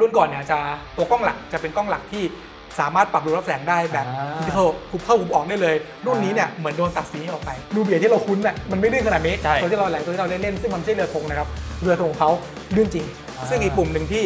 รุ่นก่อนเนี่ยจะตัวกล้องหลักจะเป็นกล้องหลักที่สามารถปรับรูรับแสงได้แบบอ่าที่เขาคุบเข้าคุบออกได้เลย รุ่นนี้เนี่ยเหมือนโดนตัดสีออกไปดูเบียร์ที่เราคุ้นน่ะมันไม่ลื่นขนาดนี้ใช่ตัวที่เราแหลกตัวที่เราเล่นๆซึ่งมันไม่ใช่เรือธงนะครับเรือธงของเขาลื่นจริง อ่า ซึ่งอีกปุ่มหนึ่งที่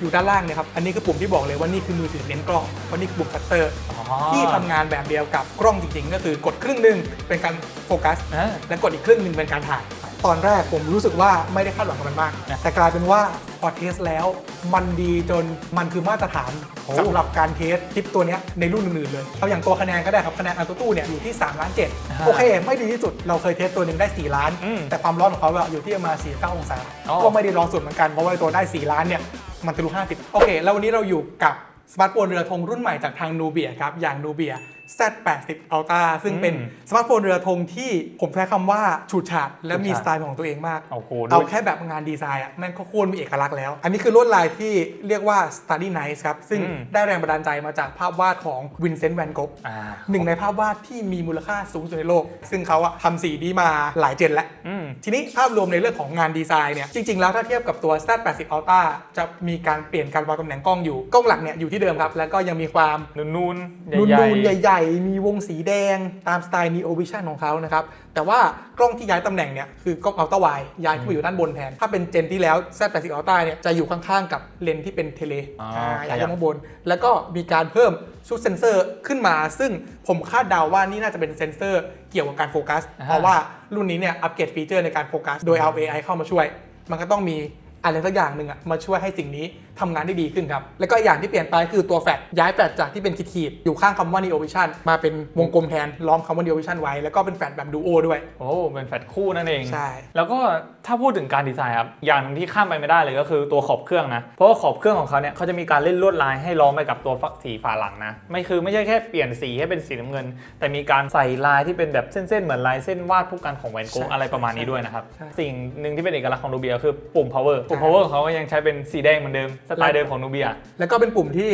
อยู่ด้านล่างเนี่ยครับอันนี้คือปุ่มที่บอกเลยว่านี่คือมือถือเน้นกล้องเพราะนี่คือปุ่มชัตเตอร์อ๋อที่ทำงานแบบเดียวกับกล้องจริงๆ ก็คือกดครึ่งหนึ่งเป็นการโฟกัสอ่าและกดอีกครึ่งหนึ่งเป็นการถ่าย ตอนแรกผมรู้สึกว่าไม่ได้คาดหวังกับมันมากนะแต่กลายเป็นว่า พอเทสแล้ว มันดีจนมันคือมาตรฐานโอ้สำหรับการเทสคลิปตัวเนี้ยในรุ่นอื่นๆเลยเอาอย่างตัวคะแนนก็ได้ครับคะแนนอันตู้เนี่ยอยู่ที่3ล้าน7โอเค ไม่ดีที่สุดเราเคยเทสตัวหนึ่งได้ 4 ล้านอืมแต่ความร้อนของเขาอะอยู่ที่ประมาณ49องศาอ๋อก็ไม่ได้ร้อนสุดเหมือนกันเพราะว่าตัวได้ 4 ล้านเนี่ยมันทะลุ50โอเค แล้ววันนี้เราอยู่กับสมาร์ทโฟนเรือธงรุ่นใหม่จากทางนูเบียครับอย่างนูเบีย Z80 Ultra ซึ่งเป็นอืมสมาร์ทโฟนเรือธงที่ผมใช้คำว่าฉูดฉาดและมีฉูดฉาดสไตล์เป็นของตัวเองมากโอ้โหเอาด้วยแค่แบบงานดีไซน์อะแม่งก็โคตรมีเอกลักษณ์แล้ว อันนี้คือลวดลายที่เรียกว่า Study Nice ครับ ซึ่งอืมได้แรงบันดาลใจมาจากภาพวาดของวินเซนต์แวนโกอ่าหนึ่งในภาพวาดที่มีมูลค่าสูงสุดในโลก ซึ่งเขาอะทำสีนี้มาหลายเจนแล้วอืมทีนี้ภาพรวมในเรื่องของงานดีไซน์เนี่ยจริง ๆ แล้วถ้าเทียบกับตัว Z80 Ultra จะมีการเปลี่ยนการวางตำแหน่งกล้องอยู่กล้องหลักเนี่ยอยู่ที่เดิมครับแล้วก็ยังมีความนูนๆนูใหญ่นๆใหญ่ๆมีวงสีแดงตามสไตล์ Neo Vision ของเขานะครับ แต่ว่ากล้องที่ย้ายตำแหน่งเนี่ยคือกล้อง Ultra Wide ย้ายขึ้นมาอยู่ด้านบนแทน ถ้าเป็นเจนที่แล้ว Z80 Ultra เนี่ยจะอยู่ข้างๆกับเลนส์ที่เป็นเทเลอ๋ออ่าย้ายขึ้นมาข้างบน แล้วก็มีการเพิ่มชุดเซนเซอร์ขึ้นมา ซึ่งผมคาดเดาว่านี่น่าจะเป็นเซนเซอร์เกี่ยวกับการโฟกัสเพราะว่ารุ่นนี้เนี่ยอัปเกรดฟีเจอร์ในการโฟกัสโดยเอา AI เข้ามาช่วย มันก็ต้องมี อะไรสักอย่างหนึ่งอะมาช่วยให้สิ่งนี้ทำงานได้ดีขึ้นครับ แล้วก็อย่างที่เปลี่ยนไปคือตัวแฟลชย้ายแฟลชจากที่เป็นขีดๆอยู่ข้างคำว่า Neo Vision มาเป็นวงกลมแทนล้อมคำว่า Neo Vision ไว้ แล้วก็เป็นแฟลชแบบดูโอด้วย โอ้เป็นแฟลชคู่นั่นเองใช่แล้วก็ถ้าพูดถึงการดีไซน์ครับอย่างหนึงที่ข้ามไปไม่ได้เลยก็คือตัวขอบเครื่องนะเพราะว่าขอบเครื่องของเขาเนี่ยเขาจะมีการเล่นลวดลายให้ล้อมไปกับตัวสีฝาหลังนะไม่คือไม่ใช่แค่เปลี่ยนสีให้เป็นสีน้ำเงิน แต่มีการใส่ลายที่เป็นแบบเส้นๆเหมือนลายเส้นวาดผู้กันของแวนโกะใช่อะไรประมาณนี้ด้วยนะครับใช่สิ่งหนึ่งที่เป็นเอกลักษณ์ของนูเบียคือปุ่ม power ปุ่ม power ของเขาก็ยังใช้เป็นสีแดงเหมือนเดิมสไตล์เดิมของนูเบียแล้วก็เป็นปุ่มที่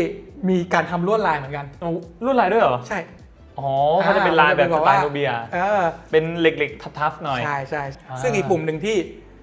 มีการทำลวดลายเหมือนกันโอ้ลวดลายด้วยเหรอ ใช่ อ๋อเขาจะเป็นลายแบบสไตล์นูเบียเออเป็นเหล็กๆทับๆหน่อย ใช่ใช่อ่าซึ่งอีกปุ่มหนึ่งที่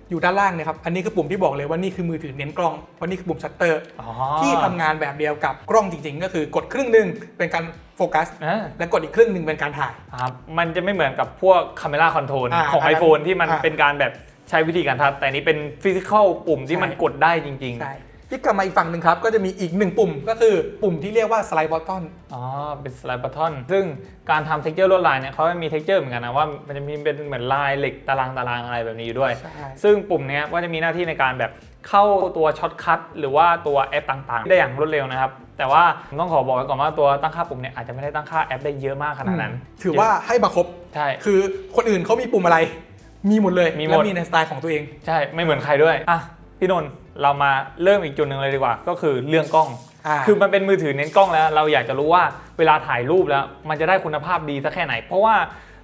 อยู่ด้านล่างเนี่ยครับ อันนี้คือปุ่มที่บอกเลยว่านี่คือมือถือเน้นกล้อง เพราะนี่คือปุ่มชัตเตอร์อ๋อที่ทำงานแบบเดียวกับกล้องจริง ๆ ก็คือกดครึ่งหนึ่งเป็นการโฟกัสอ่าและกดอีกครึ่งหนึ่งเป็นการถ่ายครับมันจะไม่เหมือนกับพวก Camera Control อ่าของอันนั้น iPhone ที่มันอ่าเป็นการแบบใช้วิธีการทัด แต่อันนี้เป็นฟิสิกอลปุ่มที่ใช่มันกดได้จริงใช่ที่กลับมาอีกฝั่งหนึ่งครับ ก็จะมีอีกหนึ่งปุ่มก็คือปุ่มที่เรียกว่าสไลด์บอททอนๆอ๋อ เป็นสไลด์บัตทอน ซึ่งการทำเท็กเจอร์ลวดลายเนี่ยเขาจะมีเท็กเจอร์เหมือนกันนะว่ามันจะมีเป็นเหมือนลายเหล็กตารางตารางอะไรแบบนี้อยู่ด้วย ใช่ ซึ่งปุ่มเนี้ยก็จะมีหน้าที่ในการแบบเข้าตัวช็อตคัทหรือว่าตัวแอปต่างๆ ได้อย่างรวดเร็วนะครับ แต่ว่าผมต้องขอบอกไว้ก่อนว่าตัวตั้งค่าปุ่มเนี่ยอาจจะไม่ได้ตั้งค่าแอปได้เยอะมากขนาดนั้นถือว่าให้มาครบ ใช่ คือคนอื่นเขามีปุ่มอะไร มีหมดเลยมีหมด และมีในสไตล์ของตัวเอง ใช่ ไม่เหมือนใครด้วย อะ พี่นนท์เรามาเริ่มอีกจุดหนึ่งเลยดีกว่า ก็คือเรื่องกล้อง อ่า คือมันเป็นมือถือเน้นกล้องแล้ว เราอยากจะรู้ว่าเวลาถ่ายรูปแล้ว มันจะได้คุณภาพดีสักแค่ไหน เพราะว่า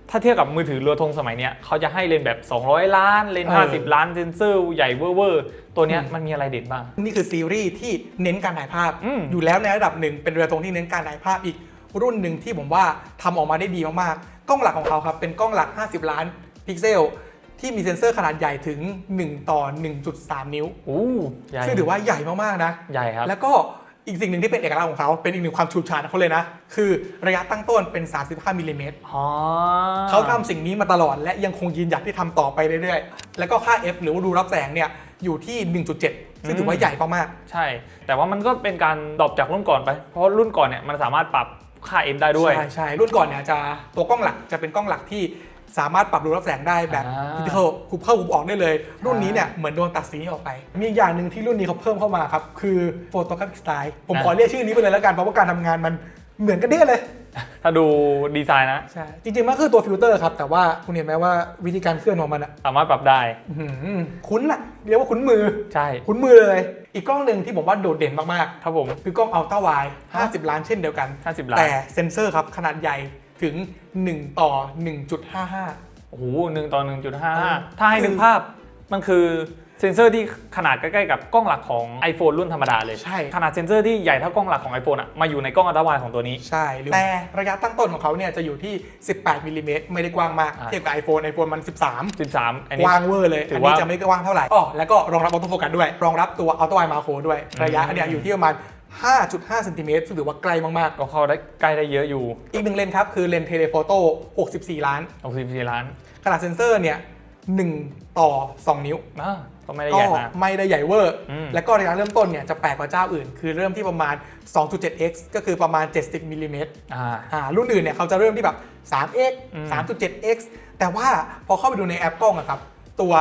ถ้าเทียบกับมือถือเรือธงสมัยเนี้ยเขาจะให้เลนส์แบบ 200 ล้าน เลนส์50 ล้านเซนเซอร์ใหญ่เวอร์เวอร์ตัวเนี้ยมันมีอะไรเด่นบ้าง นี่คือซีรีส์ที่เน้นการถ่ายภาพอืมอยู่แล้วในระดับหนึ่งเป็นเรือธงที่เน้นการถ่ายภาพอีกรุ่นหนึ่งที่ผมว่าทำออกมาได้ดีมากๆ กล้องหลักของเขาครับเป็นกล้องหลัก 50 ล้านพิกเซล ที่มีเซ็นเซอร์ขนาดใหญ่ถึง 1 ต่อ 1.3 นิ้วอู้ใหญ่ซึ่งถือว่าใหญ่มากๆนะใหญ่ครับ แล้วก็อีกสิ่งหนึ่งที่เป็นเอกลักษณ์ของเขาเป็นอีกหนึ่งความฉูดฉาดของเขาเลยนะ คือระยะตั้งต้นเป็น 35มิลลิเมตรอ๋อเขาทำสิ่งนี้มาตลอดและยังคงยืนหยัดที่ทำต่อไปเรื่อยๆ แล้วก็ค่า f หรือว่ารูรับแสงเนี่ยอยู่ที่ 1.7 ซึ่งถือว่าใหญ่มากๆใช่ แต่ว่ามันก็เป็นการดรอปจากรุ่นก่อนไป เพราะรุ่นก่อนเนี่ยมันสามารถปรับค่า f ได้ด้วย ใช่ใช่รุ่นก่อนเนี่ยจะตัวกล้องหลักจะเป็นกล้องหลักที่ สามารถปรับรูรับแสงได้แบบอ่า ที่เขาคุบเข้าคุบออกได้เลย รุ่นนี้เนี่ยเหมือนโดนตัดสีออกไป มีอีกอย่างหนึ่งที่รุ่นนี้เขาเพิ่มเข้ามาครับ คือโฟโตกราฟิกสไตล์ผมขอเรียกชื่อนี้ไปเลยแล้วกันเพราะว่าการทำงานมันเหมือนกันเด้เลย ถ้าดูดีไซน์นะ ใช่ จริงๆ มันก็คือตัวฟิลเตอร์ครับ แต่ว่าคุณเห็นไหมว่าวิธีการเคลื่อนของมันอะสามารถปรับได้ อื้อหือคุ้นอะเรียกว่าคุ้นมือ ใช่ คุ้นมือเลย อีกกล้องหนึ่งที่ผมว่าโดดเด่นมากครับผม ๆ คือกล้องอัลตร้าไวด์50 ล้านเช่นเดียวกัน 50ล้าน แต่เซ็นเซอร์ครับ ขนาดใหญ่ ถึง 1 ต่อ 1.55 โอ้โหหนึ่งต่อหนึ่งจุดห้าเออ ถ้าให้คือนึกภาพมันคือเซนเซอร์ที่ขนาดใกล้ๆกับกล้องหลักของ iPhone รุ่นธรรมดาเลย ใช่ ขนาดเซนเซอร์ที่ใหญ่เท่ากล้องหลักของ iPhone อะมาอยู่ในกล้องอัลตร้าไวด์ของตัวนี้ ใช่หรือแต่ระยะตั้งต้นของเขาเนี่ยจะอยู่ที่ 18มิลลิเมตรไม่ได้กว้างมากอ่า เทียบกับ iPhone iPhone มัน 13 13 อันกนี้ ว้างเวอร์เลย ถือัอนว่านี้จะไม่กว้างเท่าไหร่อ๋อแล้วก็รองรับออโต้โฟกัสด้วย รองรับตัวอัลตร้าไวมาโครด้วย ระยะอืมอันเนี้ยอยู่ที่ประมาณ 5.5เซนติเมตรซึ่งถือว่าไกลมากก็เข้าได้ใกล้ได้เยอะอยู่ ๆ อีกหนึ่งเลนส์ครับ คือเลนส์เทเลโฟโต้64 ล้าน 64ล้านขนาดเซนเซอร์เนี่ย1ต่อ 2 นิ้ว อ่าก็ไม่ได้ก็ใหญ่มาก ไม่ได้ใหญ่เวอร์ อืม แล้วก็ระยะเริ่มต้นเนี่ยจะแปลกกว่าเจ้าอื่น คือเริ่มที่ประมาณ 2.7x ก็คือประมาณ 70มิลลิเมตร อ่า อ่ารุ่นอื่นเนี่ยเขาจะเริ่มที่แบบ 3x อืม 3.7x แต่ว่าพอเข้าไปดูในแอปกล้องอะครับ ตัว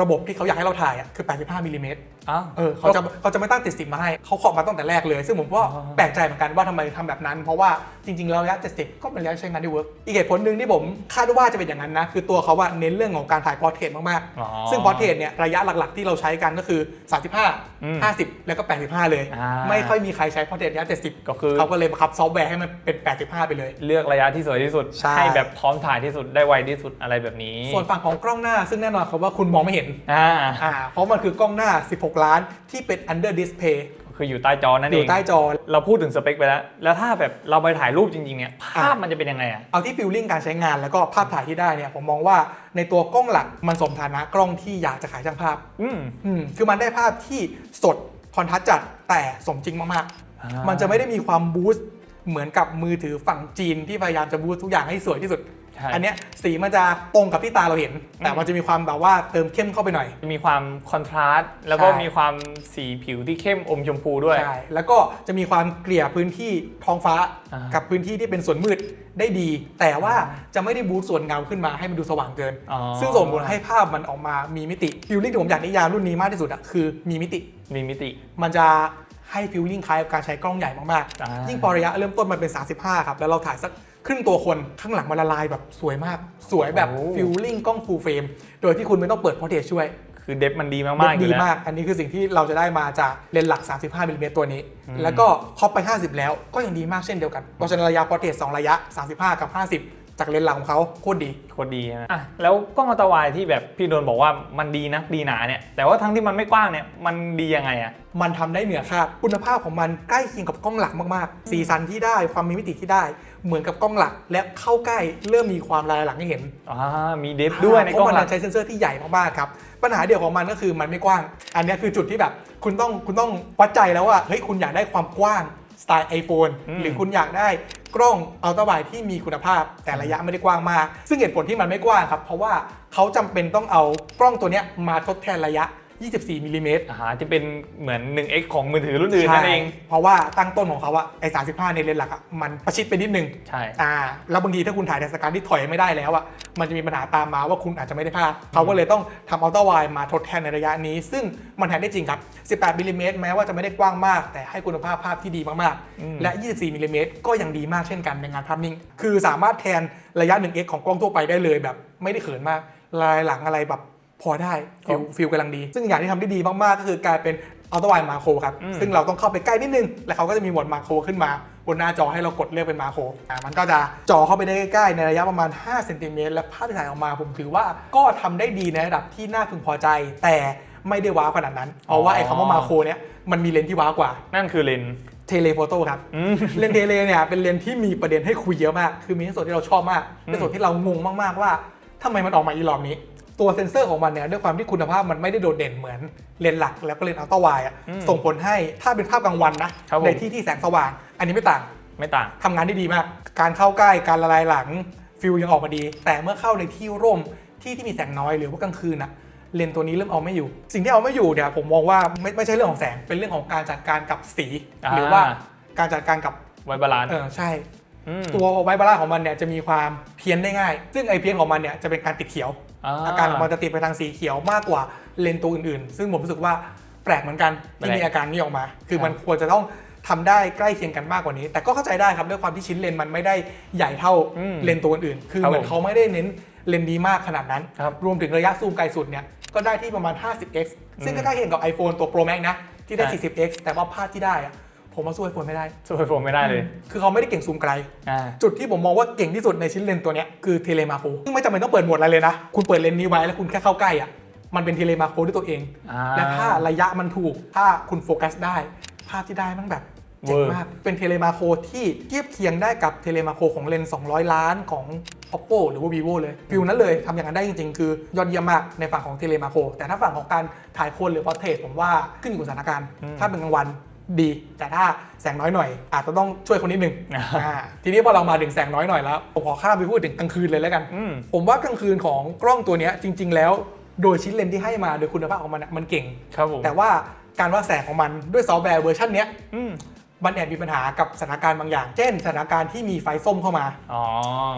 ระบบที่เขาอยากให้เราถ่ายอะคือ 85มิลลิเมตร อ้าว เออเขาจะเขาจะไม่ตั้ง70มาให้เขาขอมาตั้งแต่แรกเลย ซึ่งผมก็อ๋อ แปลกใจเหมือนกันว่าทำไมทำแบบนั้น เพราะว่าจริงๆแล้วระยะ70 ก็เป็นระยะใช้งานที่เวิร์กอีกเหตุผลหนึ่งที่ผมคาดว่าจะเป็นอย่างนั้นนะคือตัวเขาว่าเน้นเรื่องของการถ่ายพอร์เทรตมากอ๋อๆซึ่งพอร์เทรตเนี่ยระยะหลักๆที่เราใช้กันก็คือ อืม35 50 แล้วก็ 85 เลย อ่าไม่ค่อยมีใครใช้พอร์เทรตระยะ70ก็คือ เขาก็เลยบังคับซอฟต์แวร์ให้มันเป็น 85 ไปเลย เลือกระยะที่สวยที่สุดใช่ แบบพร้อมถ่ายที่สุดได้ไวที่สุดอะไรแบบนี้ส่วนฝั่งของกล้องหน้า ซึ่งแน่นอนครับว่าคุณมองไม่เห็น อ่า อ่าเพราะมันคือกล้องหน้า 16ล้านที่เป็น under display คืออยู่ใต้จอนั่นอเอยู่ง ใต้จอ เราพูดถึงสเปคไปแล้ว แล้วถ้าแบบเราไปถ่ายรูปจริงๆเนี่ย ภาพมันจะเป็นยังไงอะ เอาที่ฟิลลิ่งการใช้งานแล้วก็ภาพถ่ายที่ได้เนี่ยผมมองว่าในตัวกล้องหลักมันสมฐานะกล้องที่อยากจะขายช่างภาพ อืม อืมคือมันได้ภาพที่สดคอนทราสต์จัดแต่สมจริงมากอ่าๆ มันจะไม่ได้มีความบูสต์เหมือนกับมือถือฝั่งจีนที่พยายามจะบูสต์ทุกอย่างให้สวยที่สุด ใช่ อันเนี้ยสีมันจะตรงกับที่ตาเราเห็น แต่มันจะมีความแบบว่าเติมเข้มเข้าไปหน่อย มีความคอนทราสต์แล้วก็ใช่ มีความสีผิวที่เข้มอมชมพูด้วย ใช่แล้วก็จะมีความเกลี่ยพื้นที่ท้องฟ้าอ่ากั กับพื้นที่ที่เป็นส่วนมืดได้ดี แต่ว่าจะไม่ได้บูสต์ส่วนเงาขึ้นมาให้มันดูสว่างเกิน อ๋อซึ่งส่งผลให้ภาพมันออกมามีมิติฟิลลิ่งที่ผมอยากนิยามรุ่นนี้มากที่สุดอะคือมีมิติ มีมิติ มันจะให้ฟิลลิ่งคล้ายกับการใช้กล้องใหญ่มากอ่าๆ ยิ่งพอระยะเริ่มต้นมันเป็น 35 ครับ แล้วเราถ่ายสัก ครึ่งตัวคนข้างหลังมันละลายแบบสวยมาก สวยแบบฟิลลิ่งกล้องฟูลเฟรมโดยที่คุณไม่ต้องเปิดพอร์เทรตช่วยคือเดฟมันดีมากๆอยู่ดีแล้วมาก อันนี้คือสิ่งที่เราจะได้มาจากเลนส์หลัก 35มิลลิเมตรตัวนี้อืมแล้วก็ครอปไป 50 แล้วก็ยังดีมากเช่นเดียวกันเพราะฉะนั้นระยะพอร์เทรต2ระยะ 35 กับ 50 จากเลนส์หลักของเขาโคตรดี โคตรดีนะอะแล้วกล้องอัลตร้าไวด์ที่แบบพี่โดนบอกว่ามันดีนักดีหนาเนี่ย แต่ว่าทั้งที่มันไม่กว้างเนี่ย มันดียังไงอะมันทำได้เหนือคาดคุณภาพของมันใกล้เคียงกับกล้องหลักมากๆ สีสันที่ได้ความมีมิติที่ได้ เหมือนกับกล้องหลักและเข้าใกล้เริ่มมีความลายหลังให้เห็นอ่ามีเดฟด้วยในเพกล้อราะงมันหลักใช้เซนเซอร์ที่ใหญ่มากๆครับปัญหาเดียวของมันก็คือมันไม่กว้าง อันเนี้ยคือจุดที่แบบ คุณต้องคุณต้องวัดใจแล้วว่าเฮ้ยคุณอยากได้ความกว้างสไตล์ iPhone อืมหรือคุณอยากได้กล้องอัลตร้าไวที่มีคุณภาพ แต่ระยะไม่ได้กว้างมาก ซึ่งเหตุผลที่มันไม่กว้างครับ เพราะว่าเขาจำเป็นต้องเอากล้องตัวเนี้ยมาทดแทนระยะ 24มิลลิเมตรอ่าที่เป็นเหมือน 1x ของมือถือรุ่นอื่นนั่นเอง เพราะว่าตั้งต้นของเขาอะไอ้35ในเลนส์หลักอะมันประชิดไปนิดนึง ใช่ อ่า แล้วบางทีถ้าคุณถ่ายในสถานการณ์ที่ถอยไม่ได้แล้วอะมันจะมีปัญหาตามมาว่าคุณอาจจะไม่ได้ภาพ เขาก็เลยต้องทำอัลตร้าไวมาทดแทนในระยะนี้ ซึ่งมันแทนได้จริงครับ 18มิลลิเมตรแม้ว่าจะไม่ได้กว้างมาก แต่ให้คุณภาพภาพที่ดีมากอืมๆและ 24มิลลิเมตรก็ยังดีมากเช่นกันในงานภาพนิ่ง คือสามารถแทนระยะ 1x ของกล้องทั่วไปได้เลยแบบไม่ได้เขินมากลายหลังอะไรแบบ พอได้ฟิลฟิลกำลังดี ซึ่งอย่างที่ทำได้ดีมาก ๆ ก็คือกลายเป็นอัลตร้าไวมาโครครับอืมซึ่งเราต้องเข้าไปใกล้นิดนึง แล้วเขาก็จะมีโหมดมาโครขึ้นมา บนหน้าจอให้เรากดเลือกเป็นมาโครอ่ามันก็จะจอเข้าไปได้ใกล้ ๆ ในระยะประมาณ5เซนติเมตรและภาพที่ถ่ายออกมาผมถือว่าก็ทำได้ดีในระดับที่น่าพึงพอใจ แต่ไม่ได้ว้าวขนาดนั้นเพราะว่าไอ้คำว่ามาโครเนี่ยมันมีเลนส์ที่ว้าวกว่า นั่นคือเลนส์เทเลโฟโต้ครับอืมเลนส์เทเลเนี่ยเป็นเลนส์ที่มีประเด็นให้คุยเยอะมาก คือมีในส่วนที่เราชอบมากอืมในส่วนที่เรางงมากๆว่าทำไมมันออกมาอีหลอบนี้ ตัวเซนเซอร์ของมันเนี่ยด้วยความที่คุณภาพมันไม่ได้โดดเด่นเหมือนเลนส์หลัก แล้วก็เลนส์อัลตร้าไวด์อะอืมส่งผลให้ถ้าเป็นภาพกลางวันนะครับผม ในที่ที่แสงสว่าง อันนี้ไม่ต่างไม่ต่าง ทำงานได้ดีมาก การเข้าใกล้การละลายหลังฟิลยังออกมาดี แต่เมื่อเข้าในที่ร่มที่ที่มีแสงน้อยหรือว่ากลางคืนอะเลนส์ตัวนี้เริ่มเอาไม่อยู่ สิ่งที่เอาไม่อยู่เนี่ยผมมองว่าไม่ไม่ใช่เรื่องของแสงเป็นเรื่องของการจัดการกับสีอ่าหรือว่า การจัดการกับ ไวบาลานซ์ เออใช่อืม ตัวไวบาร่าของมันเนี่ยจะมีความเพี้ยนได้ง่าย ซึ่งไอเพี้ยนของมันเนี่ยจะเป็นการติดเขียว อาการของมันจะติดไปทางสีเขียวมากกว่าเลนส์ตัวอื่นๆ ซึ่งผมรู้สึกว่าแปลกเหมือนกันที่แปลกมีอาการนี้ออกมา คือครับมันควรจะต้องทำได้ใกล้เคียงกันมากกว่านี้ แต่ก็เข้าใจได้ครับด้วยความที่ชิ้นเลนส์มันไม่ได้ใหญ่เท่าอืมเลนส์ตัวอื่นๆ คือครับเหมือนผมเขาไม่ได้เน้นเลนส์ดีมากขนาดนั้นครับรวมถึงระยะซูมไกลสุดเนี่ยก็ได้ที่ประมาณ 50x ซึ่งอืก็มใกล้เคียงกับ iPhone ตัว Pro Max นะที่ได้ใช่ 40x แต่ว่าภาพที่ได้อะ ผมว่าสู้ iPhone ไม่ได้ สู้ไอโฟนไม่ได้เลย คือเขาไม่ได้เก่งซูมไกล อ่า จุดที่ผมมองว่าเก่งที่สุดในชิ้นเลนส์ตัวเนี้ยคือเทเลมาโฟซึ่งไม่จำเป็นต้องเปิดโหมดอะไรเลยนะ คุณเปิดเลนส์นี้ไว้แล้วคุณแค่เข้าใกล้อะ มันเป็นเทเลมาโครด้วยตัวเอง อ่าและถ้าระยะมันถูก ถ้าคุณโฟกัสได้ ภาพที่ได้มันแบบเจ๋งเวอร์มาก เป็นเทเลมาโครที่เทียบเคียงได้กับเทเลมาโครของเลนส์200 ล้านของ oppo หรือว่า vivo เลยฟิลนั้นเลยทำอย่างนั้นได้จริงๆ คือยอดเยี่ยมมากในฝั่งของเทเลมาโครแต่ถ้าฝั่งของการถ่ายคนหรือพอร์เทรตผมว่าขึ้นอยู่กับสถานการณ์ถ้าเป็นกลางวัน ดี แต่ถ้าแสงน้อยหน่อย อาจจะต้องช่วยคนนิดนึงอ่าทีนี้พอเรามาถึงแสงน้อยหน่อยแล้วผมขอข้ามไปพูดถึงกลางคืนเลยแล้วกันอืมผมว่ากลางคืนของกล้องตัวเนี้ยจริง ๆ แล้วโดยชิ้นเลนส์ที่ให้มาโดยคุณภาพของมันอะมันเก่งครับผมแต่ว่าการว่าแสงของมันด้วยซอฟต์แวร์เวอร์ชันเนี้ยอืมมันแอบมีปัญหากับสถานการณ์บางอย่าง เช่น สถานการณ์ที่มีไฟส้มเข้ามาอ๋อ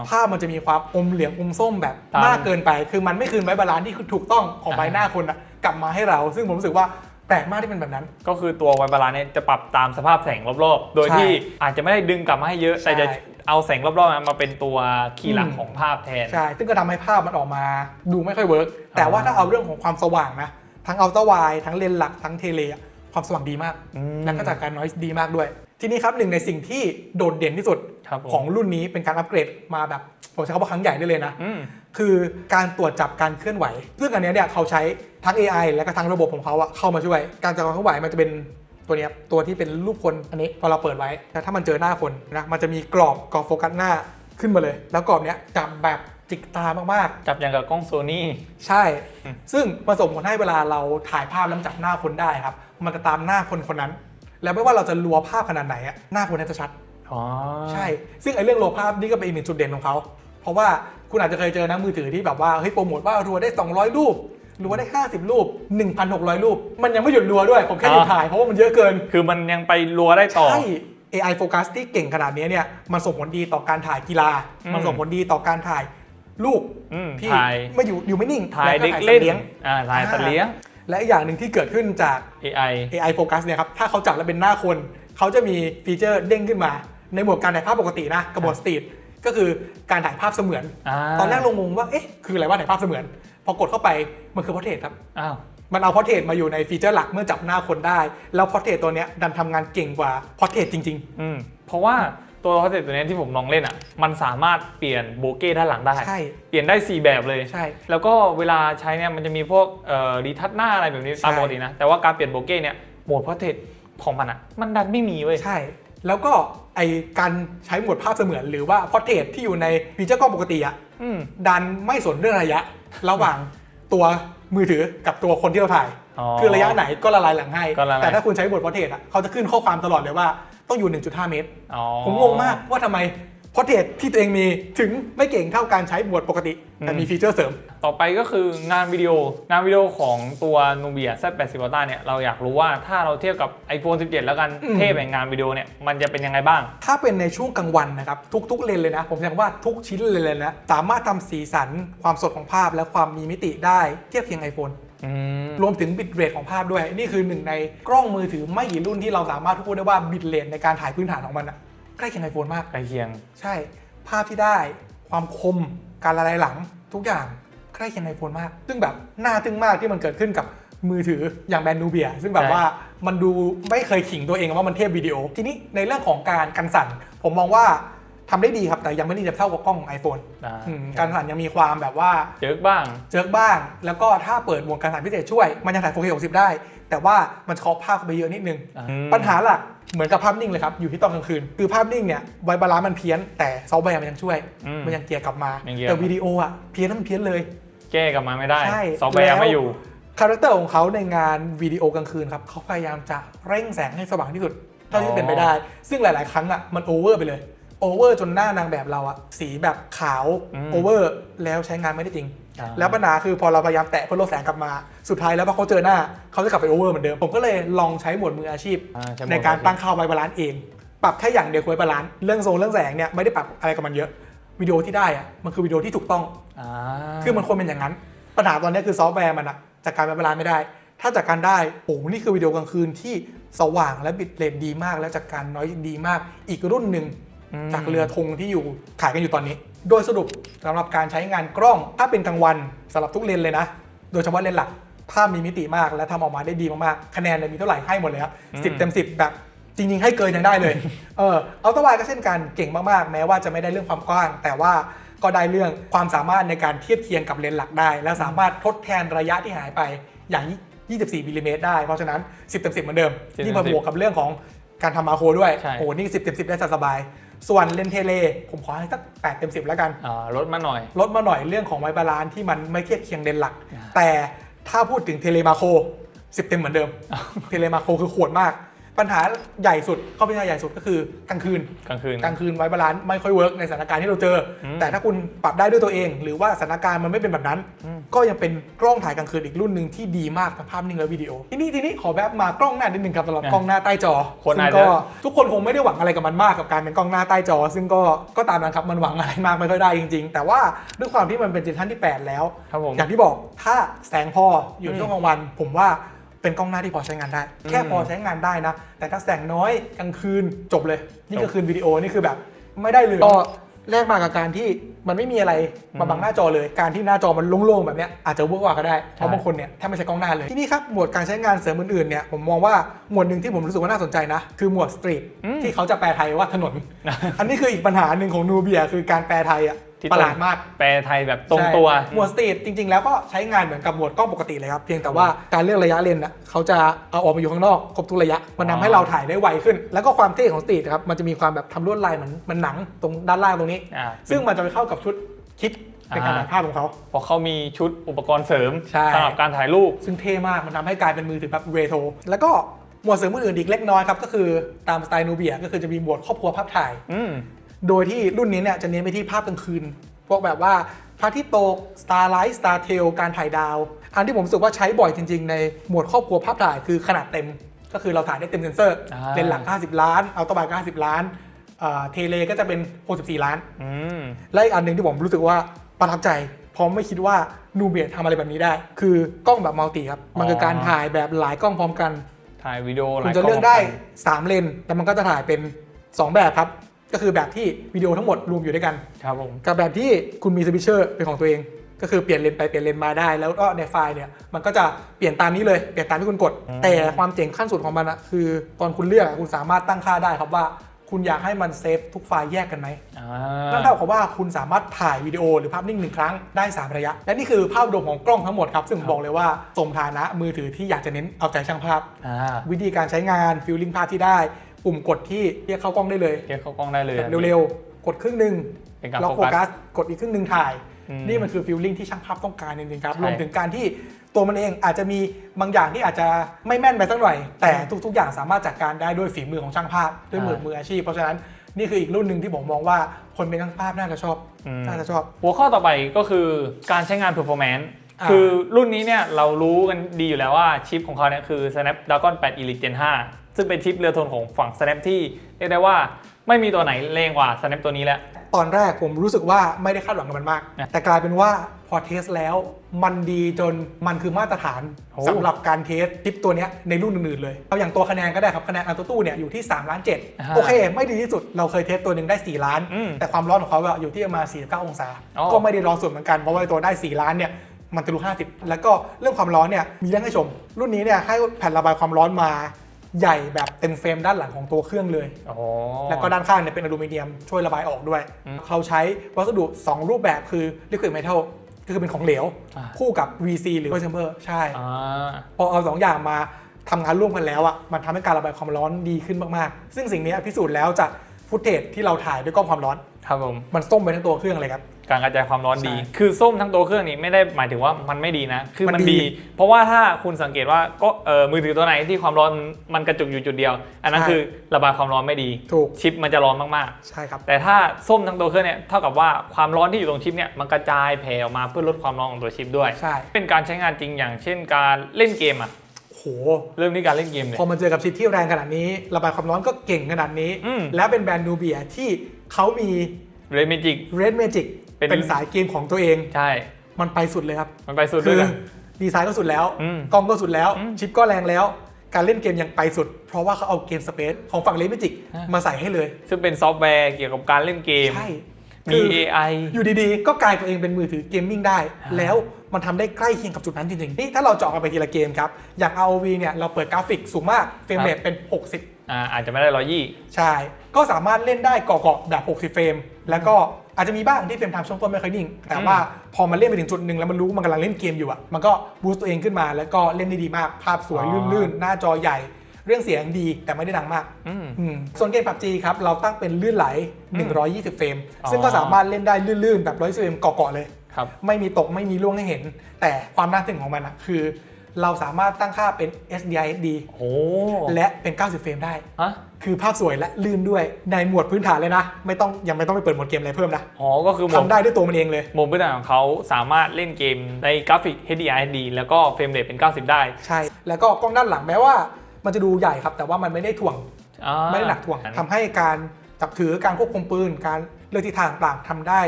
ภาพมันจะมีความอมเหลืองอมส้มแบบตามมากเกินไป คือมันไม่คืนไว้บาลานซ์ที่ถูกต้องของใบอ่าหน้าคนอะกลับมาให้เรา ซึ่งผมรู้สึกว่า แปลกมากที่เป็นแบบนั้น ก็คือตัวไวบาลานเนี่ยจะปรับตามสภาพแสงรอบๆ โดยใช่ที่อาจจะไม่ได้ดึงกลับมาให้เยอะใช่แต่จะเอาแสงรอบๆมาเป็นตัวคีย์หลักอืมของภาพแทน ใช่ ซึ่งก็ทำให้ภาพมันออกมาดูไม่ค่อยเวิร์กแต่ว่าถ้าเอาเรื่องของความสว่างนะ ทั้งอัลตร้าไวทั้งเลนส์หลักทั้งเทเลอะความสว่างดีมากอืมและก็จากการนอยส์ดีมากด้วย ทีนี้ครับหนึ่งในสิ่งที่โดดเด่นที่สุดครับผมของรุ่นนี้เป็นการอัปเกรดมาแบบผมใช้คำว่าครั้งใหญ่ได้เลยนะอืมคือการตรวจจับการเคลื่อนไหว ซึ่งอันเนี้ยเนี่ยเขาใช้ทั้ง AI และก็ทั้งระบบของเขาอะเข้ามาช่วย การจับการเคลื่อนไหวมันจะเป็นตัวเนี้ยตัวที่เป็นรูปคนอันนี้พอเราเปิดไว้แต่ถ้ามันเจอหน้าคนนะมันจะมีกรอบกรอบโฟกัสหน้าขึ้นมาเลย แล้วกรอบเนี้ยจับแบบจิกตามากจับอย่างกับกล้องโซนี่ๆใช่ ซึ่งมันส่งผลให้เวลาเราถ่ายภาพแล้วจับหน้าคนได้ครับ มันจะตามหน้าคนคนนั้น แล้วไม่ว่าเราจะรัวภาพขนาดไหนอะหน้าคนนั้นจะชัดอ๋อใช่ ซึ่งไอ้เรื่องโลภาพนี่ก็เป็นอีกหนึ่งจุดเด่นของเขาเพราะว่าคุณอาจจะเคยเจอนะมือถือที่แบบว่าเฮ้ยโปรโมทว่ารัวได้ 200 รูปรัวได้ 50 รูป 1,600 รูป มันยังไม่หยุดรัวด้วย ผมแค่หยุดถ่ายเพราะว่ามันเยอะเกิน คือมันยังไปรัวได้ต่อ ใช่ AI Focus ที่เก่งขนาดนี้เนี่ยมันส่งผลดีต่อการถ่ายกีฬาอืมมันส่งผลดีต่อการถ่ายลูกอืมที่ถ่ายไม่อยู่อยู่ไม่นิ่งถ่ายแวเด็กสัตว์เล่นลี้ยงอ่าถ่ายสัตว์เลี้ยง และอีกอย่างหนึ่งที่เกิดขึ้นจาก AI AI Focus เนี่ยครับ ถ้าเขาจับแล้วเป็นหน้าคน เขาจะมีฟีเจอร์เด้งขึ้นมา ในโหมดการถ่ายภาพปกตินะกับโหมดสตรีทก็คือการถ่ายภาพเสมือนอ่าตอนแรกลงงงว่าเอ๊ะคืออะไรว่าถ่ายภาพเสมือน พอกดเข้าไปมันคือพอเทรตครับอ้าวมันเอาพอเทรตมาอยู่ในฟีเจอร์หลักเมื่อจับหน้าคนได้ แล้วพอเทรตตัวเนี้ยดันทำงานเก่งกว่าพอเทรตจริงอืมเพราะว่า ตัวคอนเซ็ปต์ตัวนี้ที่ผมลองเล่นอะ มันสามารถเปลี่ยนโบเก้ด้านหลังได้ ใช่ เปลี่ยนได้ 4 แบบเลย ใช่ แล้วก็เวลาใช้เนี่ยมันจะมีพวกเอ่อรีทัชหน้าอะไรแบบนี้ใช่ตามปกตินะ แต่ว่าการเปลี่ยนโบเก้เนี่ยโหมดพอร์เทรตของมันอะ มันดันไม่มีเว้ย ใช่ แล้วก็ไอการใช้โหมดภาพเสมือนหรือว่าพอเทรตที่อยู่ในฟีเจอร์กล้องปกติอะอืมดันไม่สนเรื่องระยะ ระหว่างตัวมือถือกับตัวคนที่เราถ่ายอ๋อคือระยะไหนก็ละลายหลังให้ก็ละลายแต่ถ้าคุณใช้บทพอเทสอะเขาจะขึ้นข้อความตลอดเลยว่า ต้องอยู่ 1.5 เมตรอ๋อผมงงมากว่าทำไมพอเทสที่ตัวเองมีถึงไม่เก่งเท่าการใช้บทปกติ แต่มีฟีเจอร์เสริม ต่อไปก็คืองานวิดีโองานวิดีโอของตัว Nubia Z80 Ultra เนี่ยเราอยากรู้ว่าถ้าเราเทียบกับ iPhone 17 แล้วกันอืมเทพแห่งงานวิดีโอเนี่ยมันจะเป็นยังไงบ้าง ถ้าเป็นในช่วงกลางวันนะครับ ทุกๆเลนเลยนะ ผมใช้คำว่าทุกชิ้นเลยเลยนะ สามารถทำสีสันความสดของภาพและความมีมิติได้เทียบเคียง iPhone อืม รวมถึงบิตเรทของภาพด้วย นี่คือหนึ่งในกล้องมือถือไม่กี่รุ่นที่เราสามารถพูดได้ว่าบิตเรทในการถ่ายพื้นฐานของมันอะใกล้เคียง iPhone มาก ใกล้เคียง ใช่ ภาพที่ได้ความคมการละลายหลังทุกอย่างใกล้เคียงไอโฟนมาก ซึ่งแบบน่าทึ่งมากที่มันเกิดขึ้นกับมือถืออย่างแบรนด์นูเบีย ซึ่งแบบใช่ว่ามันดูไม่เคยขิงตัวเองว่ามันเทพวิดีโอ ทีนี้ในเรื่องของการกันสั่น ผมมองว่า ทำได้ดีครับ แต่ยังไม่ได้เท่ากับกล้องของ iPhone อ่าอืมการสั่นยังมีความแบบว่าเจอบ้าง เจิกบ้าง แล้วก็ถ้าเปิดโหมดการสั่นพิเศษช่วย มันยังถ่าย 4K 60 ได้ แต่ว่ามันจะเคาะภาพเข้าไปเยอะนิดนึงอืมปัญหาหลักเหมือนกับภาพนิ่งเลยครับ อยู่ที่ตอนกลางคืน คือภาพนิ่งเนี่ยไวบาลานซ์มันเพี้ยน แต่ซอฟต์แวร์มันยังช่วยอืมมันยังเกลียร์กลับมายังเกลี่ยแต่วิดีโออะเพี้ยนแล้วมันเพี้ยนเลย แก้กลับมาไม่ได้ใช่ซอฟต์แวร์แล้วไม่อยู่คาแรคเตอร์ของเขาในงานวิดีโอกลางคืนครับเขาพยายามจะเร่งแสงให้สว่างที่สุดเท่าที่เป็นไปได้ ซึ่งหลาย ๆ ครั้งอะมันโอเวอร์ไปเลย โอเวอร์จนหน้านางแบบเราอะสีแบบขาวอืมโอเวอร์แล้วใช้งานไม่ได้จริงอ่าแล้วปัญหาคือพอเราพยายามแตะเพื่อลดแสงกลับมาสุดท้ายแล้วพอเขาเจอหน้าเขาจะกลับไปโอเวอร์เหมือนเดิม ผมก็เลยลองใช้โหมดมืออาชีพอ่าใช้โหมดในการมืออาชีพตั้งค่าไวบาลานซ์เอง ปรับแค่อย่างเดียวคือไวบาลานซ์เรื่องทรงเรื่องแสงเนี่ยไม่ได้ปรับอะไรกับมันเยอะวิดีโอที่ได้อะมันคือวิดีโอที่ถูกต้องอ่าคือมันควรเป็นอย่างนั้น ปัญหาตอนนี้คือซอฟต์แวร์มันอะจัดการไวบาลานซ์ไม่ได้ ถ้าจัดการได้โอ้โหนี่คือวิดีโอกลางคืนที่สว่างและบิตเรทดีมาก และจัดการน้อยดีมากอีกรุ่นหนึ่งม จากเรือธงที่อยู่ขายกันอยู่ตอนนี้ โดยสรุปสำหรับการใช้งานกล้องถ้าเป็นกลางวันสำหรับทุกเลนส์เลยนะ โดยเฉพาะเลนส์หลักภาพมีมิติมากและทำออกมาได้ดีมากๆคะแนนเนี่ยมีเท่าไหร่ให้หมดเลยครับสิบเต็มสิบแบบจริงๆ ให้เกินยังได้เลย เออเอาตวายก็เช่นกันเก่งมากๆ แม้ว่าจะไม่ได้เรื่องความกว้าง แต่ว่าก็ได้เรื่องความสามารถในการเทียบเคียงกับเลนส์หลักได้ และสามารถทดแทนระยะที่หายไปอย่าง 24มิลลิเมตรได้ เพราะฉะนั้น 10เต็ม10 เหมือนเดิม10นี่มาบวกกับเรื่องของการทำมาโครด้วยใช่โอ้นี่ 10เต็ม10 ได้สบายๆ ส่วนเลนส์เทเล ผมขอให้สัก8เต็ม10แล้วกันอ่าลดมาหน่อย ลดมาหน่อยเรื่องของไวบาลานซ์ที่มันไม่เทียบเคียงเลนส์หลักอ่าแต่ถ้าพูดถึงเทเลมาโคร10เต็มเหมือนเดิม เทเลมาโครคือขวดมาก ปัญหาใหญ่สุดข้อพิพาทใหญ่สุดก็คือกลางคืนกลางคืน กลางคืนไวบาลานซ์ไม่ค่อยเวิร์กในสถานการณ์ที่เราเจออมแต่ถ้าคุณปรับได้ด้วยตัวเอง หรือว่าสถานการณ์มันไม่เป็นแบบนั้น อืม ก็ยังเป็นกล้องถ่ายกลางคืนอีกรุ่นหนึ่งที่ดีมากทั้งภาพนิ่งและวิดีโอ ทีนี้ทีนี้ขอแบบมากล้องหน้านิดนึงครับสำหรับกล้องหน้าใต้จอคนซึ่งอาจจะก็ทุกคนคงไม่ได้หวังอะไรกับมันมากกับการเป็นกล้องหน้าใต้จอ ซึ่งก็ก็ตามนั้นครับมันหวังอะไรมากไม่ค่อยได้จริง ๆ แต่ว่าด้วยความที่มันเป็นเจนชั่นที่ 8 แล้ว ครับผม อย่างที่บอกถ้าแสงพออยู่อืมช่วงกลางวัน ผมว่า เป็นกล้องหน้าที่พอใช้งานได้ แค่อืมพอใช้งานได้นะ แต่ถ้าแสงน้อยกลางคืนจบเลย นี่ก็คืนวิดีโอนี่คือแบบไม่ได้เลยก็แลกมากับการที่มันไม่มีอะไรมาบังหน้าจอเลย การที่หน้าจอมันโล่งๆแบบเนี้ยอาจจะเวิร์กกว่าก็ได้ เพราะบางคนเนี่ยแทบไม่ใช้กล้องหน้าเลย ที่นี่ครับ หมวดการใช้งานเสริมอื่นๆเนี่ยผมมองว่าหมวดหนึ่งที่ผมรู้สึกว่าน่าสนใจนะ คือหมวดสตรีทอืมที่เขาจะแปลไทยว่าถนน อันนี้คืออีกปัญหาหนึ่งของนูเบียคือการแปลไทยอะที่ประหลาดมาก แปลไทยแบบตรงตัว ใช่หมวดสตรีทจริง ๆ แล้วก็ใช้งานเหมือนกับหมวดกล้องปกติเลยครับ เพียงแต่ว่าการเลือกระยะเลนส์อะเขาจะเอาออกมาอยู่ข้างนอกครบทุกระยะ มันทำให้เราถ่ายได้ไวขึ้น แล้วก็ความเท่ของสตรีทครับมันจะมีความแบบทำลวดลายเหมือนเหมันหนังตรงด้านล่างตรงนี้ อ่า ซึ่งมันจะไปเข้ากับชุดคิดในการถ่ายภาพของเขา เพราะเขามีชุดอุปกรณ์เสริมใช่ สำหรับการถ่ายรูป ซึ่งเท่มาก มันทำให้กลายเป็นมือถือแบบเรโทรแล้วก็หมวดเสริมอื่นๆอีกเล็กน้อยครับก็คือตามสไตล์นูเบียก็คือจะมีหมวดครอบครัวภาพถ่าย อืม โดยที่รุ่นนี้เนี่ยจะเน้นไปที่ภาพกลางคืน พวกแบบว่าพระอาที่ตก Starlight Star t a i l การถ่ายดาว อันที่ผมรู้สึกว่าใช้บ่อยจริง ๆ ในหมวดครอบครัวภาพถ่ายคือขนาดเต็ม ก็คือเราถ่ายได้เต็มเซนเซอร์ อ่า เลนส์หลัก50 ล้านอัลตร้าไบก็50 ล้านเทเลก็จะเป็น 64 ล้าน อืม และอีกอันหนึ่งที่ผมรู้สึกว่าประทับใจ เพราะไม่คิดว่านูเบียทำอะไรแบบนี้ได้ คือกล้องแบบมัลติครับ มันคือการถ่ายแบบหลายกล้องพร้อมกัน ถ่ายวิดีโอหคุลาณยจะกล้เลือองกได้พร้ม3เลนแต่มันก็จะถ่ายเป็น 2 แบบครับ ก็คือแบบที่วิดีโอทั้งหมดรวมอยู่ด้วยกันนครับผม กับแบบที่คุณมีสวิตเชอร์เป็นของตัวเอง ก็คือเปลี่ยนเลนไปเปลี่ยนเลนมาได้ แล้วก็ในไฟล์เนี่ยมันก็จะเปลี่ยนตามนี้เลยเปลี่ยนตามที่คุณกดแต่ความเจ๋งขั้นสุดของมันอะคือ ตอนคุณเลือกอะคุณสามารถตั้งค่าได้ครับว่า คุณอยากให้มันเซฟทุกไฟล์แยกกันไหมอ่านั่นเท่ากับว่าคุณสามารถถ่ายวิดีโอหรือภาพนิ่งหนึ่งครั้งได้3ระยะ และนี่คือภาพรวมของกล้องทั้งหมดครับซึ่งผมบอกเลยว่าสมฐานะมือถือที่อยากจะเน้นเอาใจช่างภาพ อ่า วิธีการใช้งานฟิลลิ่งภาพที่ได้ ปุ่มกดที่เรียกเข้ากล้องได้เลยเรียกเข้ากล้องได้เลยแบบเร็วๆ กดครึ่งหนึ่งเป็นการล็อกโฟโฟกักัสสกดอีกครึ่งหนึ่งถ่ายอืมนี่มันคือฟิลลิ่งที่ช่างภาพต้องการจริงๆครับใช่รวมถึงการที่ตัวมันเองอาจจะมีบางอย่างที่อาจจะไม่แม่นไปสักหน่อย แต่ทุกๆ อย่างสามารถจัดการได้ด้วยฝีมือของช่างภาพด้วยมือมืออาชีพ เพราะฉะนั้นนี่คืออีกรุ่นหนึ่งที่ผมมองว่าคนเป็นช่างภาพน่าจะชอบอืมน่าจะชอบ หัวข้อต่อไปก็คือการใช้งาน performance อ่าคือรุ่นนี้เนี่ยเรารู้กันดีอยู่แล้วว่าชิปของเขาเนี่ยคือ Snapdragon 8 Elite Gen 5 ซึ่งเป็นชิปเรือธงของฝั่ง Snap ที่เรียกได้ว่าไม่มีตัวไหนแรงกว่า Snap ตัวนี้แล้ว ตอนแรกผมรู้สึกว่าไม่ได้คาดหวังกับมันมาก นะแต่กลายเป็นว่าพอเทสแล้วมันดีจนมันคือมาตรฐานโอ้ สำหรับการเทสชิปตัวเนี้ยในรุ่นอื่นๆเลย เอาอย่างตัวคะแนนก็ได้ครับคะแนนอันตู้เนี่ยอยู่ที่3ล้าน7โอเค ไม่ดีที่สุดเราเคยเทสตัวหนึ่งได้ 4 ล้าน อืมแต่ความร้อนของเขาอะอยู่ที่ประมาณ49 องศา อ๋อ ก็ไม่ได้ร้อนสุดเหมือนกัน เพราะว่าตัวได้ 4 ล้านเนี่ยมันทะลุ50 แล้วก็เรื่องความร้อนเนี่ยมีเรื่องให้ชม รุ่นนี้เนี่ยให้แผ่นระบายความร้อนมา ใหญ่แบบเต็มเฟรมด้านหลังของตัวเครื่องเลย อ๋อ แล้วก็ด้านข้างเนี่ยเป็นอลูมิเนียมช่วยระบายออกด้วย อืมเขาใช้วัสดุ 2 รูปแบบคือ liquid metal ก็คือเป็นของเหลว อ่า คู่กับ VC หรือ Vapor chamber ใช่ อ่า พอเอาสองอย่างมาทำงานร่วมกันแล้วอะมันทำให้การระบายความร้อนดีขึ้นมาก ๆ ซึ่งสิ่งนี้พิสูจน์แล้วจากฟุตเทจที่เราถ่ายด้วยกล้องความร้อน ครับผมมันส้มไปทั้งตัวเครื่องเลยครับ การกระจายความร้อนดีใช่คือส้มทั้งตัวเครื่องนี้ไม่ได้หมายถึงว่ามันไม่ดีนะ คือมันมันดีดี เพราะว่าถ้าคุณสังเกตว่าก็เออมือถือตัวไหนที่ความร้อนมันกระจุกอยู่จุดเดียว อันนั้นใช่คือระบายความร้อนไม่ดีถูกชิปมันจะร้อนมากใช่ครับๆแต่ถ้าส้มทั้งตัวเครื่องเนี่ยเท่ากับว่าความร้อนที่อยู่ตรงชิปเนี่ยมันกระจายแผ่ออกมาเพื่อลดความร้อนของตัวชิปด้วย ใช่ เป็นการใช้งานจริงอย่าง เช่น การเล่นเกมอะโหเริ่มที่การเล่นเกมเลยพอมาเจอกับชิปที่แรงขนาดนี้ ระบายความร้อนก็เก่งขนาดนี้อืมแล้วเป็นแบรนด์นูเบียที่ เขามี เรมิจิก Red Magic เป็น เป็นสายเกมของตัวเอง ใช่ มันไปสุดเลยครับ มันไปสุดคืด้วยอกัน ดีไซน์ก็สุดแล้ว อืมกล้องก็สุดแล้ว อืมชิปก็แรงแล้ว การเล่นเกมยังไปสุด เพราะว่าเขาเอาเกมสเปซของฝั่งเลมิจิกฮะ มาใส่ให้เลย ซึ่งเป็นซอฟต์แวร์เกี่ยวกับการเล่นเกม ใช่ มี คือ AI อยู่ดีๆ ก็กลายตัวเองเป็นมือถือเกมมิ่งได้อ่าแล้วมันทำได้ใกล้เคียงกับจุดนั้นจริงๆ นี่ถ้าเราเจาะกันไปทีละเกมครับ อย่าง ROV เนี่ย เราเปิดกราฟิกสูงมาก เฟรมเรทเป็น 60 อ่าอาจจะไม่ได้ร้อยยี่ใช่ ก็สามารถเล่นได้เกาะๆแบบ 60 เฟรม แล้วก็อาจจะมีบ้างที่เฟรมไทม์ช่วงต้นไม่ค่อยนิ่ง แต่ว่าพอมันเล่นไปถึงจุดหนึ่งแล้วมันรู้มันกำลังเล่นเกมอยู่อะมันก็บูสต์ตัวเองขึ้นมาแล้วก็เล่นได้ดีมาก ภาพสวยอ๋อลื่นๆ หน้าจอใหญ่ เรื่องเสียงดีแต่ไม่ได้ดังมากอืมอืมส่วนเกม PUBG ครับเราตั้งเป็นลื่นไหล 120 เฟรมอ๋อซึ่งก็สามารถเล่นได้ลื่นๆแบบ120เฟรมเกาะๆเลยครับไม่มีตกไม่มีล่วงให้เห็น แต่ความน่าทึ่งของมันอะคือ เราสามารถตั้งค่าเป็น SDI HD โอ้และเป็น 90 เฟรมได้ ฮะคือภาพสวยและลื่นด้วยในหมวดพื้นฐานเลยนะ ไม่ต้องยังไม่ต้องไปเปิดโหมดเกมอะไรเพิ่มนะอ๋อก็คือโหมดทำได้ด้วยตัวมันเองเลย โหมดพื้นฐานของเขาสามารถเล่นเกมในกราฟิก HDR HD แล้วก็เฟรมเรทเป็น 90 ได้ใช่ แล้วก็กล้องด้านหลังแม้ว่า มันจะดูใหญ่ครับ แต่ว่ามันไม่ได้ถ่วงอ่า ไม่ได้หนักถ่วงทำให้การจับถือการควบคุมปืน การเลือกทิศทางต่างๆทำได้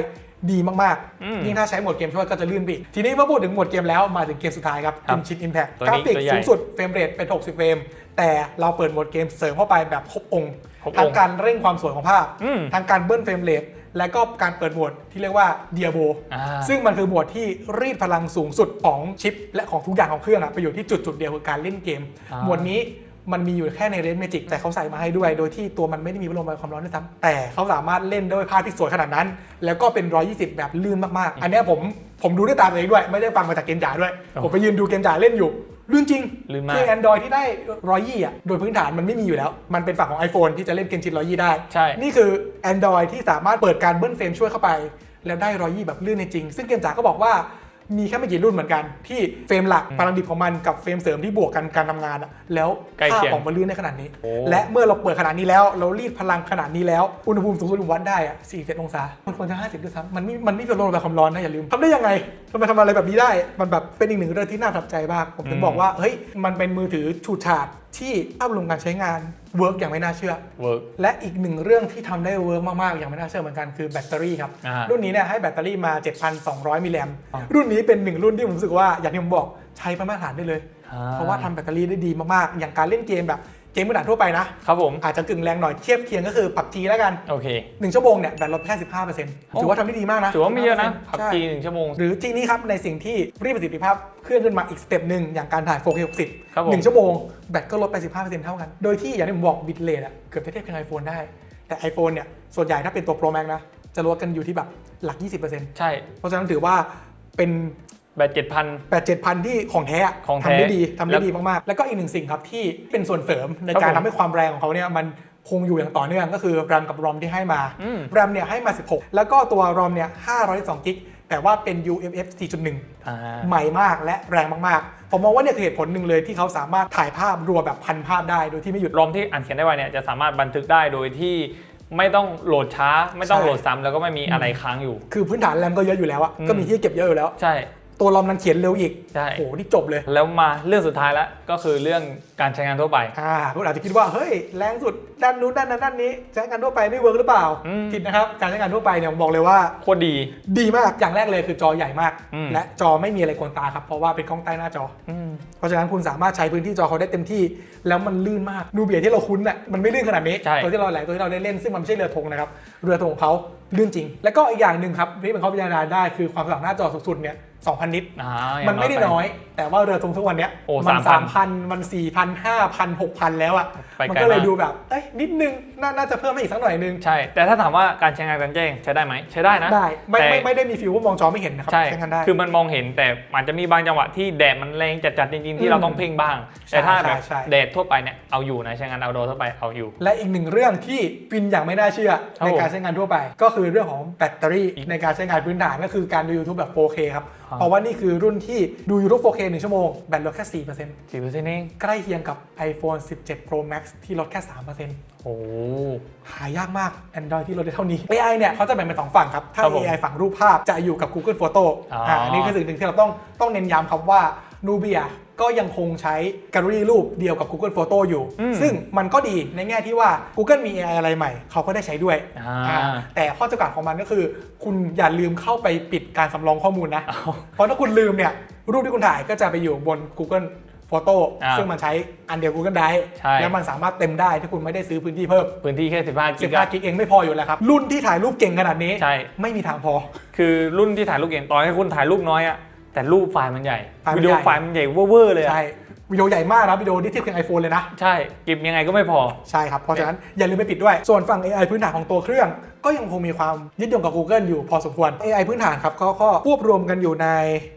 ดีมากอืมๆยิ่งถ้าใช้โหมดเกมช่วยก็จะลื่นไปอีก ทีนี้เมื่อพูดถึงโหมดเกมแล้วมาถึงเกมสุดท้ายครับครับ Genshin Impact ตัวกรานี้ฟิกตัวใหญ่สูงสุดเฟรมเรทเป็น 60 เฟรม แต่เราเปิดโหมดเกมเสริมเข้าไปแบบครบองค์ครบองค์ทั้งการเร่งความสวยของภาพอืมทั้งการเบิ้ลเฟรมเรทและก็การเปิดโหมดที่เรียกว่าเดียโบอ่าซึ่งมันคือโหมดที่รีดพลังสูงสุดของชิป และของทุกอย่างของเครื่องอะไปอยู่ที่จุดจุดๆเดียวคือการเล่นเกมอ่าโหมดนี้ มันมีอยู่แค่ในเรนเมจิกแต่เขาใส่มาให้ด้วย โดยที่ตัวมันไม่ได้มีพัดลมระบายความร้อนด้วยซ้ำแต่เขาสามารถเล่นด้วยภาพที่สวยขนาดนั้น แล้วก็เป็น 120 แบบลื่นมากๆ อันเนี้ยผมผมดูด้วยตาตัวเองด้วย ไม่ได้ฟังมาจากเกมจ๋าด้วย ผมไปยืนดูเกมจ๋าเล่นอยู่ลื่นจริงลื่นมากคือ Android ที่ได้ร้อยยี่อะโดยพื้นฐานมันไม่มีอยู่แล้ว มันเป็นฝั่งของ iPhone ที่จะเล่นเกมชินร้อยยี่ได้ใช่นี่คือ Android ที่สามารถเปิดการเบิ้ลเฟรมช่วยเข้าไป แล้วได้ร้อยยี่แบบลื่นในจริง ซึ่งเกมจ๋าก็บอกว่า มีแค่ไม่กี่รุ่นเหมือนกัน ที่เฟรมหลักพลังดิบของมันกับเฟรมเสริมที่บวกกันการทำงานอะแล้วใกล้ภาพเคียงออกมาลื่นได้ขนาดนี้โอ้และเมื่อเราเปิดขนาดนี้แล้ว เรารีดพลังขนาดนี้แล้ว อุณหภูมิสูงสุดวัดได้อะ47องศา มันควรจะ 50ด้วยซ้ำมันไม่มันไม่เป็นโลระบายความร้อนนะอย่าลืมทำได้ยังไงทำไมทำอะไรแบบนี้ได้ มันแบบเป็นอีกหนึ่งเรื่องที่น่าประทับใจมาก ผมถึงบอกว่าเฮ้ยมันเป็นมือถือฉูดฉาดที่ภาพรวมการใช้งานเวิร์กอย่างไม่น่าเชื่อ เวิร์ก และอีกหนึ่งเรื่องที่ทำได้เวิร์กมาก ๆ อย่างไม่น่าเชื่อเหมือนกันคือแบตเตอรี่ครับ อ่ารุ่นนี้เนี่ยให้แบตเตอรี่มา 7,200 มิลลิแอมป์อ๋อรุ่นนี้เป็นหนึ่งรุ่นที่ผมรู้สึกว่าอย่างที่ผมบอกใช้เป็นมาตรฐานได้เลยอ่เพราะว่าทำแบตเตอรี่ได้ดีมาก ๆ อย่างการเล่นเกมแบบ เกมมือถือทั่วไปนะ ครับผม อาจจะกึ่งแรงหน่อยเทียบเคียงก็คือปับจีแล้วกันโอเค1ชั่วโมงเนี่ยแบตลดไปแค่15%ถือว่าทำได้ดีมากนะถือว่าไม่เยอะนะพับใช่จีหนึ่งชั่วโมง หรือจีนี้ครับในสิ่งที่รีดประสิทธิภาพเคลื่อนขึ้นมาอีกสเต็ปหนึ่งอย่างการถ่าย 4K 60ครับผมหนึ่งชั่วโมงแบตก็ลดไป15%เท่ากัน โดยที่อย่างที่ผมบอกบิตเรทอะเกือบจะเทียบกับ iPhone ได้แต่ iPhone เนี่ยส่วนใหญ่ถ้าเป็นตัว Pro Max นะจะลดกันอยู่ที่แบบหลัก 20%ใช่ เพราะฉะนั้นถือว่าเป็น แบตเจ็ดพัน แปดเจ็ดพันที่ของแท้อะของแท้ทำได้ดีทำแล้ได้วดีมาก ๆ แล้วก็อีกหนึ่งสิ่งครับที่เป็นส่วนเสริมในครับการผมทำให้ความแรงของเขาเนี่ยมันคงอยู่อย่างต่อเนื่องก็คือ RAM กับ ROM ที่ให้มาอืม RAM เนี่ยให้มา 16 แล้วก็ตัว ROM เนี่ย512กิกแต่ว่าเป็น UFF 4.1 อ่า ใหม่มากและแรงมากๆ ผมมองว่าเนี่ยคือเหตุผลหนึ่งเลยที่เขาสามารถถ่ายภาพรัวแบบพันภาพได้โดยที่ไม่หยุด รอมที่อ่านเขียนได้ไวเนี่ยจะสามารถบันทึกได้โดยที่ไม่ต้องโหลดช้า ไม่ต้องใช่ โหลดซ้ำแล้วก็ไม่มีอะไรค้างอยู่ คือพื้นฐานแรมก็เยอะอยู่แล้วอะอืมก็มีที่เก็บเยอะอยู่แล้ว ใช่ ตัวรอมนั้นเขียนเร็วอีกใช่ โอ้โหนี่จบเลยแล้วมาเรื่องสุดท้ายแล้วก็คือเรื่องการใช้งานทั่วไป อ่าคุณอาจจะคิดว่าเฮ้ยแรงสุดด้านนู้นด้านนั้นด้านนี้ใช้งานทั่วไปไม่เวิร์กหรือเปล่าอืม ผิดนะครับการใช้งานทั่วไปเนี่ยผมบอกเลยว่า โคตรดี ดีมากอย่างแรกเลยคือจอใหญ่มาก อืม และจอไม่มีอะไรกวนตาครับเพราะว่าเป็นกล้องใต้หน้าจอ อืม เพราะฉะนั้นคุณสามารถใช้พื้นที่จอเขาได้เต็มที่ แล้วมันลื่นมากนูเบียที่เราคุ้นน่ะมันไม่ลื่นขนาดนี้ใช่ ตัวที่เราหลายตัวที่เราได้เล่นซึ่งมันไม่ใช่เรือธงนะครับเรือธงของเขาลื่นจริง แล้วก็อีกอย่างหนึ่งครับที่เป็นเขาพิจารณาได้คือความสว่างหน้าจอสูงสุดเนี่ย 2,000นิตอ่ามันไม่ได้ปน้อย แต่ว่าเรือธงทุกวันเนี้ยโอ้มั3,000สามพันมันสี่พันห้าพันหกพันแล้วอะ ไปไกลมันก็เลยมากดูแบบ เอ้ยนิดนึงน่าน่าจะเพิ่มให้อีกสักหน่อยนึง ใช่ แต่ถ้าถามว่าการใช้งานกลารแจ้งใช้ได้ไหมใช้ได้นะได้ไม่แต่ไม่ไม่ได้มีฟิลว่ามองจอไม่เห็นนะครับใช่ใช้งานได้ คือมันมองเห็นแต่อาจจะมีบางจังหวะที่แดดมันแรงจัดๆจริงๆที่เราต้องเพ่งบ้าง ใช่แต่ถ้าแบบใช่ แดดทั่วไปเนี่ยเอาอยู่นะใช้งานเอาโดทั่วไปเอาอยู่ และอีกหนึ่งเรื่องที่ฟินอย่างไม่น่าเชื่อ ครับในการใช้งานทั่วไป ก็คือเรื่องของแบตเตอรี่ในการใช้งานพื้นฐานก็คือการดู YouTube แบบ 4K ครับครับ เพราะว่านี่คือรุ่นที่ดู YouTube 4K 1 ชั่วโมง แบตลดแค่4%สี่เปอร์เซ็นต์เองใกล้เคียงกับ iPhone 17 Pro Max ที่ลดแค่ 3%โอ้หายากมาก Android ที่ลดได้เท่านี้ AI เนี่ยเขาจะแบ่งเป็นสองฝั่งครับ ถ้าครับผม AI ฝั่งรูปภาพจะอยู่กับ Google Photo อ๋ออ่อ่าอันนี้คือสิ่งหนึ่งที่เราต้องต้องเน้นย้ำครับว่า Nubia ก็ยังคงใช้แกลเลอรี่รูปเดียวกับ Google Photo อยู่อืมซึ่งมันก็ดีในแง่ที่ว่า Google มี AI อะไรใหม่ เขาก็ได้ใช้ด้วยอ่าอ่าแต่ข้อจำกัดของมันก็คือ คุณอย่าลืมเข้าไปปิดการสำรองข้อมูลนะ เพราะถ้าคุณลืมเนี่ย รูปที่คุณถ่ายก็จะไปอยู่บน Google Photo อ่าซึ่งมันใช้อันเดียว Google Drive ใช่แล้วมันสามารถเต็มได้ถ้าคุณไม่ได้ซื้อพื้นที่เพิ่ม พื้นที่แค่15กิกะ15กิกเองไม่พออยู่แล้วครับ รุ่นที่ถ่ายรูปเก่งขนาดนี้ใช่ไม่มีทางพอ คือรุ่นที่ถ่ายรูปเก่งต่อให้คุณถ่ายรูปน้อยอะ แต่รูปไฟล์มันใหญ่ ไฟล์มันวิดีโอใหญ่ ไฟล์มันใหญ่เวอร์ๆเลยอะใช่วิดีโอใหญ่มากนะวิดีโอที่เทียบกับไอโฟนเลยนะ ใช่กิบยังไงก็ไม่พอ ใช่ครับ เพราะฉะนั้นอย่าลืมไปปิดด้วย ส่วนฝั่ง AI พื้นฐานของตัวเครื่องก็ยังคงมีความยึดโยงกับ Google อยู่พอสมควร AI พื้นฐานครับเขาก็ควบรวมกันอยู่ใน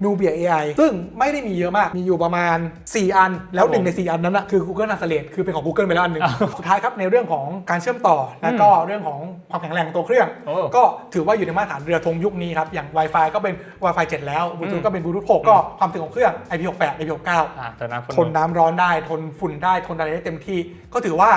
Nubia AI ซึ่งไม่ได้มีเยอะมากมีอยู่ประมาณ 4 อัน แล้วหนึ่งใน 4 อันนั้นนะคือ Google Translate คือเป็นของ Google ไปแล้วอันหนึ่งอ้าวสุดท้ายครับในเรื่องของการเชื่อมต่อและก็เรื่องของความแข็งแรงของตัวเครื่องโอ้ก็ถือว่าอยู่ในมาตรฐานเรือธงยุคนี้ครับอย่าง Wi-Fi ก็เป็น Wi-Fi 7 แล้ว Bluetooth ก็เป็น Bluetooth 6ก็ความถึงของเครื่อง IP68 IP69 อ่าแต่นะทนน้ำร้อนได้ทนฝุ่นได้ทนอะไรได้เต็มที่ก็ถือว่า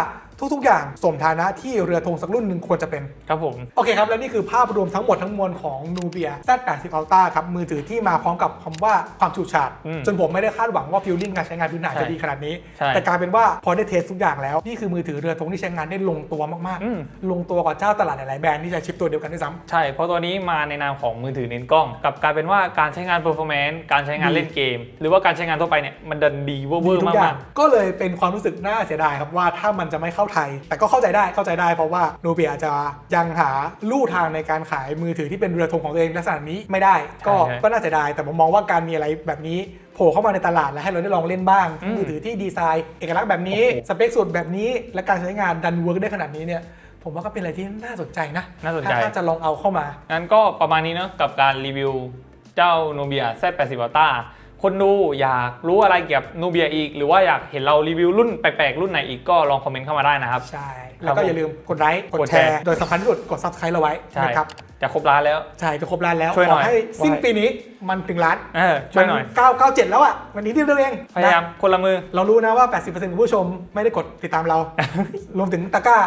ทุกๆ อย่างสมฐานะที่เรือธงสักรุ่นหนึ่งควรจะเป็น ครับผม โอเคครับ แล้วนี่คือภาพรวมทั้งหมดทั้งมวลของ Nubia Z80 Ultra ครับ มือถือที่มาพร้อมกับคำว่าความฉูดฉาด อืมจนผมไม่ได้คาดหวังว่าฟิลลิ่งการใช้งานพื้นฐานใช่จะดีขนาดนี้ ใช่แต่กลายเป็นว่าพอได้เทสทุกอย่างแล้ว นี่คือมือถือเรือธงที่ใช้งานได้ลงตัวมากอืม ๆ ลงตัวกว่าเจ้าตลาดหลายๆแบรนด์ที่ใช้ชิปตัวเดียวกันด้วยซ้ำ ใช่ เพราะตัวนี้มาในนามของมือถือเน้นกล้องกลับกลายเป็นว่าการใช้งาน performance การใช้งานดีเล่นเกม หรือว่าการใช้งานทั่วไปเนี่ยมันดันดีเวอร์ดีทุกอย่ามางกก็เลยเป็นความรู้สึกน่าเสียดายครับว่าถ้ามันจะไม่เข้าไทย แต่ก็เข้าใจได้เข้าใจได้เพราะว่าโนเบียอาจจะยังหาลู่ทางในการขายมือถือที่เป็นเรือธงของตัวเองลักษณะนี้ไม่ได้ ก็ใช่ ก็น่าเสียดายแต่ผมมองว่าการมีอะไรแบบนี้โผล่เข้ามาในตลาด และให้เราได้ลองเล่นบ้างอืมมือถือที่ดีไซน์เอกลักษณ์แบบนี้โอ้โหสเปคสุดแบบนี้ และการใช้งานดันเวิร์กได้ขนาดนี้เนี่ยผมว่าก็เป็นอะไรที่น่าสนใจนะน่าสนใจ ถ้าจะลองเอาเข้ามาๆงั้นก็ประมาณนี้เนาะกับการรีวิวเจ้า Nubia Z80 Ultra คนดูอยากรู้อะไรเกี่ยวกับ Nubia อีก หรือว่าอยากเห็นเรารีวิวรุ่นแปลกๆ รุ่นไหนอีกก็ลองคอมเมนต์เข้ามาได้นะครับ ใช่ แล้วก็อย่าลืมกดไลค์กดกดแชแชร์ร์ โดยสำคัญที่สุดกด subscribe เราไว้ใช่นะครับจะครบล้านแล้ว ใช่ จะครบล้านแล้วช่วยหขน่ออยให้สิ้นปีนี้มันถึงล้านเออช่วยหน่อยมัน997แล้วอะวันนี้ที่เรื่องเองพยายามนะคนละมือ เรารู้นะว่า 80%ของผู้ชมไม่ได้กดติดตามเรา รวมถึงตะกร้า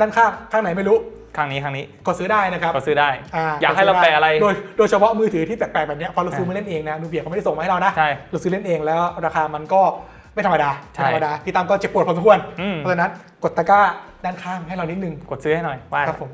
ด้านข้างข้างไหนไม่รู้ ครั้งนี้ครั้งนี้กดซื้อได้นะครับก็ซื้อได้ อ่อยากให้เราแปลอะไร โดยโดยเฉพาะมือถือที่แปลกๆแบบเนี้ยพอเราซื้อมาเล่นเองนะนูเบียเขาไม่ได้ส่งมาให้เรานะใช่เราซื้อเล่นเองแล้วราคามันก็ไม่ธรรมดาใช่ไม่ธรรมดาพี่ตามก็เจ็บปวดพอสมควรอืม เพราะฉะนั้นกดตะกร้าด้านข้างให้เรานิดนึง กดซื้อให้หน่อยไปครับผม